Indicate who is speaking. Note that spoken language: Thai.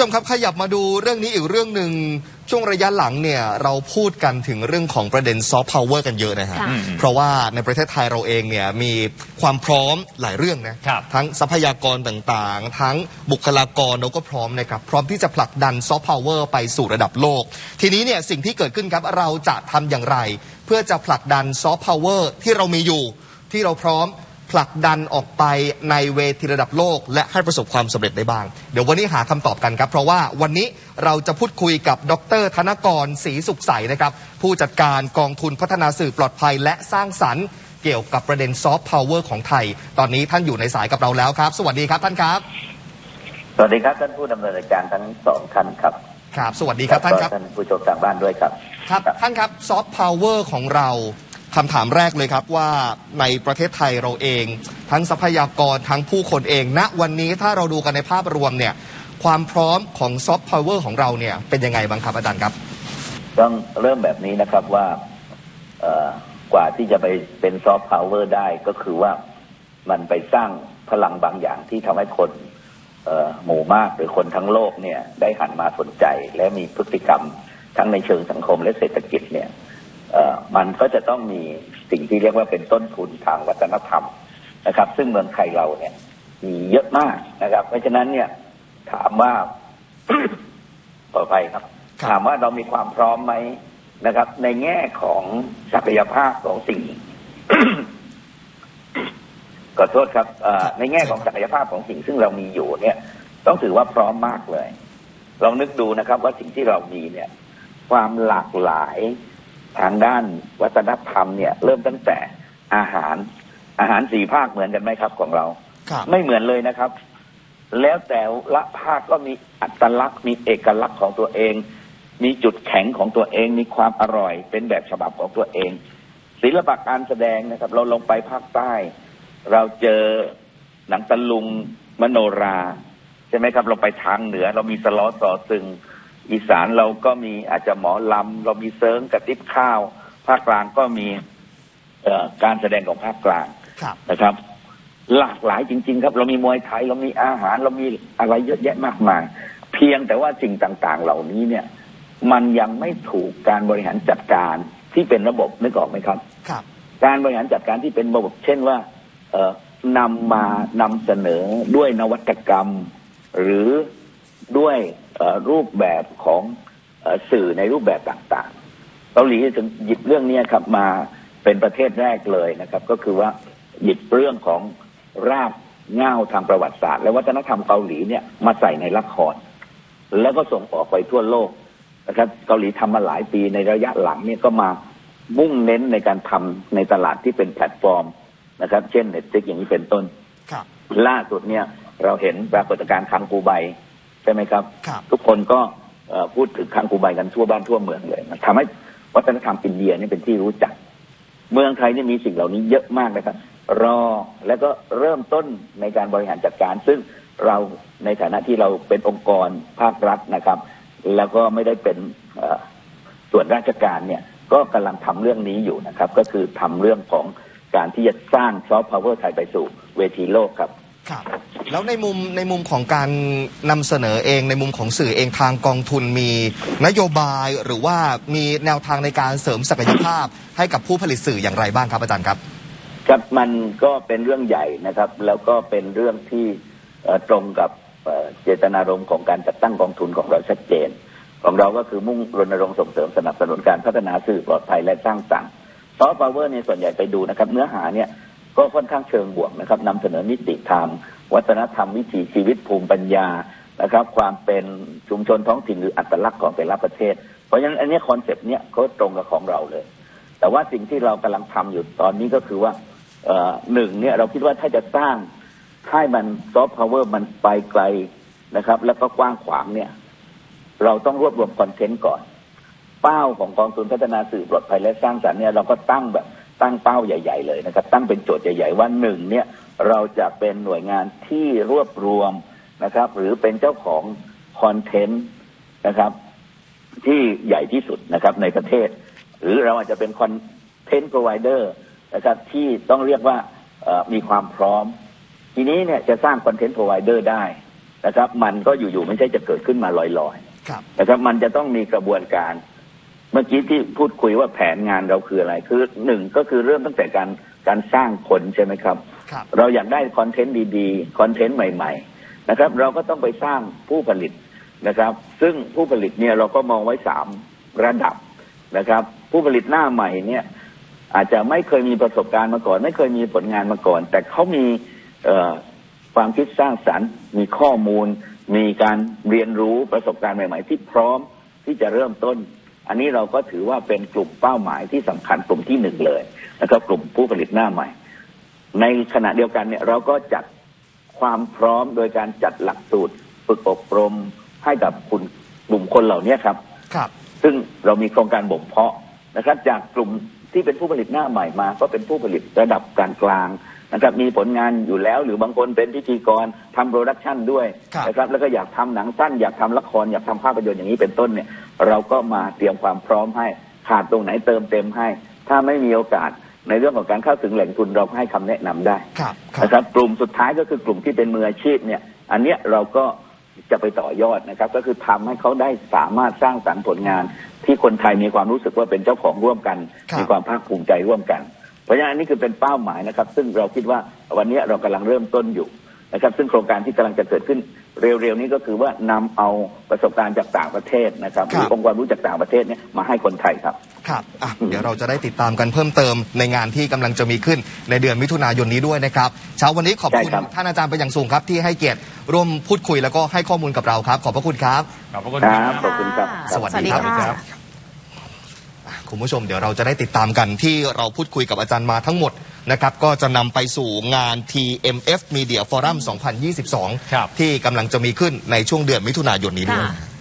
Speaker 1: ผู้ชมครับขยับมาดูเรื่องนี้อีกเรื่องหนึ่งช่วงระยะหลังเนี่ยเราพูดกันถึงเรื่องของประเด็นซอฟต์พาวเวอร์กันเยอะนะฮะ
Speaker 2: ค่ะ
Speaker 1: เพราะว่าในประเทศไทยเราเองเนี่ยมีความพร้อมหลายเรื่องนะครับทั้งทรัพยากรต่างๆ ทั้งบุคลากรเราก็พร้อมนะครับพร้อมที่จะผลักดันซอฟต์พาวเวอร์ไปสู่ระดับโลก ทีนี้เนี่ยสิ่งที่เกิดขึ้นครับเราจะทำอย่างไร เพื่อจะผลักดันซอฟต์พาวเวอร์ที่เรามีอยู่ที่เราพร้อม ผลักดันออกไปในเวทีระดับโลก และให้ประสบความสำเร็จได้บ้าง เดี๋ยววันนี้หาคำตอบกันครับ เพราะว่าวันนี้เราจะพูดคุยกับดร ธนกรศรีสุขใสนะครับ ผู้จัดการกองทุนพัฒนาสื่อปลอดภัยและสร้างสรรค์ เกี่ยวกับประเด็นซอฟต์พาวเวอร์ของไทย ตอนนี้ท่านอยู่ในสายกับเราแล้วครับ สวัสดีครับท่านครับ
Speaker 3: สวัสดีครับท่านผู้ดำเนินรายการทั้งสองท่านครับ
Speaker 1: ครับ สวัสดีครับท่านครับ
Speaker 3: แล้วก็ท่านผู้ชมทางบ้านด้วยครับ
Speaker 1: ครับ ท่านครับซอฟต์พาวเวอร์ของเรา คำถามแรกเลยครับว่าในประเทศไทยเราเอง ทั้งทรัพยากรทั้งผู้คนเองณวันนี้ถ้าเราดูกันในภาพรวมเนี่ยความพร้อมของซอฟต์พาวเวอร์ของเราเนี่ยเป็นยังไงบ้างครับอาจารย์ครับ
Speaker 3: ต้องเริ่มแบบนี้นะครับว่ากว่าที่จะไปเป็นซอฟต์พาวเวอร์ได้ก็คือว่ามันไปสร้างพลังบางอย่างที่ทำให้คนหมู่มากหรือคนทั้งโลกเนี่ยได้หันมาสนใจ และมีพฤติกรรมทั้งในเชิงสังคมและเศรษฐกิจเนี่ย มันก็จะต้องมีสิ่งที่เรียกว่าเป็นต้นทุนทางวัฒนธรรมนะครับ ซึ่งเมืองไทยเราเนี่ย มีเยอะมากนะครับ เพราะฉะนั้นเนี่ยถามว่าปลอดภัยครับ
Speaker 1: ครับ
Speaker 3: ถามว่าเรามีความพร้อมไหมนะครับ ในแง่ของศักยภาพของสิ่งขอโทษครับเอ่อในแง่ของศักยภาพของสิ่งซึ่งเรามีอยู่เนี่ย ต้องถือว่าพร้อมมากเลย ลองนึกดูนะครับ ว่าสิ่งที่เรามีเนี่ย ความหลากหลาย ทางด้านวัฒนธรรมเนี่ย เริ่มตั้งแต่อาหาร อาหารสี่ภาคเหมือนกันไหมครับของเรา
Speaker 1: ครับ
Speaker 3: ไม่เหมือนเลยนะครับ แล้วแต่ละภาคก็มีอัตลักษณ์มีเอกลักษณ์ของตัวเอง มีจุดแข็งของตัวเอง มีความอร่อย เป็นแบบฉบับของตัวเอง ศิลปะการแสดงนะครับ เราลงไปภาคใต้ เราเจอหนังตะลุงมโนรา ใช่ไหมครับ เราไปทางเหนือ เรามีสล้อสอซึง อีสานเราก็มีอาจจะหมอลำเรามีเซิร์งกระติบข้าว ภาคกลางก็มีเอ่อการแสดงของภาคกลาง
Speaker 1: ครับ
Speaker 3: นะครับ หลากหลายจริง ๆ ครับ เรามีมวยไทยเรามีอาหารเรามีอะไรเยอะแยะมากมาย เพียงแต่ว่าสิ่งต่างๆ เหล่านี้เนี่ย มันยังไม่ถูกการบริหารจัดการที่เป็นระบบนึกออกไหมครับ
Speaker 1: ครับ
Speaker 3: การบริหารจัดการที่เป็นระบบ เช่นว่า เอ่อนำมานำเสนอด้วยนวัตกรรม หรือ ด้วยเอ่อรูปแบบของเอ่อสื่อในรูปแบบต่างๆ เกาหลีถึงหยิบเรื่องนี้ครับมาเป็นประเทศแรกเลยนะครับ ก็คือว่าหยิบเรื่องของรากเหง้าทางประวัติศาสตร์ และวัฒนธรรมเกาหลีเนี่ยมาใส่ในละคร แล้วก็ส่งออกไปทั่วโลกนะครับเกาหลีทำมาหลายปีในระยะหลังเนี่ยก็มามุ่งเน้นในการทำในตลาดที่เป็นแพลตฟอร์มนะครับ เช่นเน็ตฟลิกอย่างนี้เป็นต้น
Speaker 1: ครับ
Speaker 3: ล่าสุดเนี่ยเราเห็นปรากฏการณ์คังกูไบ ใช่ไหมครับ
Speaker 1: ครับ
Speaker 3: ทุกคนก็เอ่อพูดถึงคังกูไบกันทั่วบ้านทั่วเมืองเลยมันทำให้วัฒนธรรมอินเดียนี่เป็นที่รู้จัก เมืองไทยนี่มีสิ่งเหล่านี้เยอะมากนะครับ รอแล้วก็เริ่มต้นในการบริหารจัดการ ซึ่งเราในฐานะที่เราเป็นองค์กรภาครัฐนะครับ แล้วก็ไม่ได้เป็นเอ่อส่วนราชการเนี่ยก็กำลังทำเรื่องนี้อยู่นะครับ ก็คือทำเรื่องของการที่จะสร้างซอฟต์พาวเวอร์ไทยไปสู่เวทีโลกครับ
Speaker 1: ครับ แล้วในมุมในมุมของการนำเสนอเองในมุมของสื่อเองทางกองทุนมีนโยบายหรือว่ามีแนวทางในการเสริมศักยภาพ ให้กับผู้ผลิตสื่ออย่างไรบ้างครับอาจารย์ครับ
Speaker 3: ครับมันก็เป็นเรื่องใหญ่นะครับ แล้วก็เป็นเรื่องที่เอ่อตรงกับเอ่อเจตนารมณ์ของการจัดตั้งกองทุนของเราชัดเจน ของเราก็คือมุ่งรณรงค์ส่งเสริมสนับสนุนการพัฒนาสื่อปลอดภัยและสร้างสรรค์ซอฟต์พาวเวอร์เนี่ยส่วนใหญ่ไปดูนะครับ เนื้อหาเนี่ยก็ค่อนข้างเชิงบวกนะครับนำเสนอมิติธรรม วัฒนธรรมวิถีชีวิตภูมิปัญญานะครับ ความเป็นชุมชนท้องถิ่นหรืออัตลักษณ์ของแต่ละประเทศ เพราะฉะนั้นอันนี้คอนเซปต์เนี้ยก็ตรงกับของเราเลย แต่ว่าสิ่งที่เรากำลังทำอยู่ตอนนี้ก็คือว่าเอ่อหนึ่งเนี่ยเราคิดว่าถ้าจะสร้างให้มันซอฟต์พาวเวอร์มันไปไกลนะครับ แล้วก็กว้างขวางเนี่ย เราต้องรวบรวมคอนเทนต์ก่อน เป้าของกองทุนพัฒนาสื่อปลอดภัยและสร้างสรรค์เนี่ยเราก็ตั้งแบบ ตั้งเป้าใหญ่ ๆ เลยนะครับ ตั้งเป็นโจทย์ใหญ่ ๆ ว่าหนึ่งเนี่ยเราจะเป็นหน่วยงานที่รวบรวมนะครับ หรือเป็นเจ้าของคอนเทนต์นะครับ ที่ใหญ่ที่สุดนะครับในประเทศ หรือเราอาจจะเป็นคอนเทนต์พรอไวเดอร์นะครับที่ต้องเรียกว่าเอ่อมีความพร้อม ทีนี้เนี่ยจะสร้างคอนเทนต์พรอไวเดอร์ได้นะครับ มันก็อยู่ๆไม่ใช่จะเกิดขึ้นมาลอยๆ
Speaker 1: ครับ
Speaker 3: นะครับมันจะต้องมีกระบวนการ เมื่อกี้ที่พูดคุยว่าแผนงานเราคืออะไร คือหนึ่งก็คือเริ่มตั้งแต่การการสร้างคนใช่ไหมครับ
Speaker 1: ครับ
Speaker 3: เราอยากได้คอนเทนต์ดีๆคอนเทนต์ใหม่ ๆ นะครับ เราก็ต้องไปสร้างผู้ผลิตนะครับ ซึ่งผู้ผลิตเนี่ยเราก็มองไว้สามระดับนะครับ ผู้ผลิตหน้าใหม่เนี่ย อาจจะไม่เคยมีประสบการณ์มาก่อน ไม่เคยมีผลงานมาก่อน แต่เขามีเอ่อความคิดสร้างสรรค์ มีข้อมูล มีการเรียนรู้ประสบการณ์ใหม่ ๆ ที่พร้อมที่จะเริ่มต้น อันนี้เราก็ถือว่าเป็นกลุ่มเป้าหมายที่สำคัญกลุ่มที่หนึ่งเลยนะครับกลุ่มผู้ผลิตหน้าใหม่ ในขณะเดียวกันเนี่ยเราก็จัดความพร้อมโดยการจัดหลักสูตรฝึกอบรมให้กับคุณกลุ่มคนเหล่านี้ครับ
Speaker 1: ครับ
Speaker 3: ซึ่งเรามีโครงการบ่มเพาะนะครับ จากกลุ่มที่เป็นผู้ผลิตหน้าใหม่มา ก็เป็นผู้ผลิตระดับกลางกลางๆ นะครับมีผลงานอยู่แล้ว หรือบางคนเป็นพิธีกรทำโปรดักชันด้วย
Speaker 1: ครับ
Speaker 3: นะครับแล้วก็อยากทำหนังสั้นอยากทำละครอยากทำภาพยนตร์อย่างนี้เป็นต้นเนี่ยเราก็มาเตรียมความพร้อมให้ขาดตรงไหนเติมเต็มให้ ถ้าไม่มีโอกาสในเรื่องของการเข้าถึงแหล่งทุนเราก็ให้คำแนะนำได้
Speaker 1: ครับครับ
Speaker 3: นะครับกลุ่มสุดท้ายก็คือกลุ่มที่เป็นมืออาชีพเนี่ย อันเนี้ยเราก็จะไปต่อยอดนะครับ ก็คือทำให้เขาได้สามารถสร้างสรรค์ผลงาน ที่คนไทยมีความรู้สึกว่าเป็นเจ้าของร่วมกัน
Speaker 1: ครับ
Speaker 3: มีความภาคภูมิใจร่วมกัน เพราะฉะนั้นอันนี้คือเป็นเป้าหมายนะครับ ซึ่งเราคิดว่าวันนี้เรากำลังเริ่มต้นอยู่นะครับ ซึ่งโครงการที่กำลังจะเกิดขึ้นเร็วๆนี้ก็คือว่านำเอาประสบการณ์จากต่างประเทศนะครับหรือองค์ความรู้จากต่างประเทศเนี่ยมาให้คนไทยครับ
Speaker 1: ครับอะเดี๋ยวเราจะได้ติดตามกันเพิ่มเติมในงานที่กำลังจะมีขึ้นในเดือนมิถุนายนนี้ด้วยนะครับเช้าวันนี้ขอบคุณ
Speaker 3: ใช่ครับ
Speaker 1: ท่านอาจารย์เป็นอย่างสูงครับ ที่ให้เกียรติร่วมพูดคุยแล้วก็ให้ข้อมูลกับเราครับ ขอบพระคุณครับ
Speaker 2: ขอบพระคุณ
Speaker 3: ค
Speaker 2: ค
Speaker 3: รั
Speaker 2: รั
Speaker 3: บบขอบคุณครับ
Speaker 1: สวัสดีครับ
Speaker 2: สวัสดี ครับ
Speaker 1: คุณผู้ชมเดี๋ยวเราจะได้ติดตามกันที่เราพูดคุยกับอาจารย์มาทั้งหมดนะครับก็จะนำไปสู่งาน TMF Media Forum
Speaker 2: ครับ
Speaker 1: 2022 ที่กำลังจะมีขึ้นในช่วงเดือนมิถุนายนนี้ด้วย
Speaker 4: ค่ะ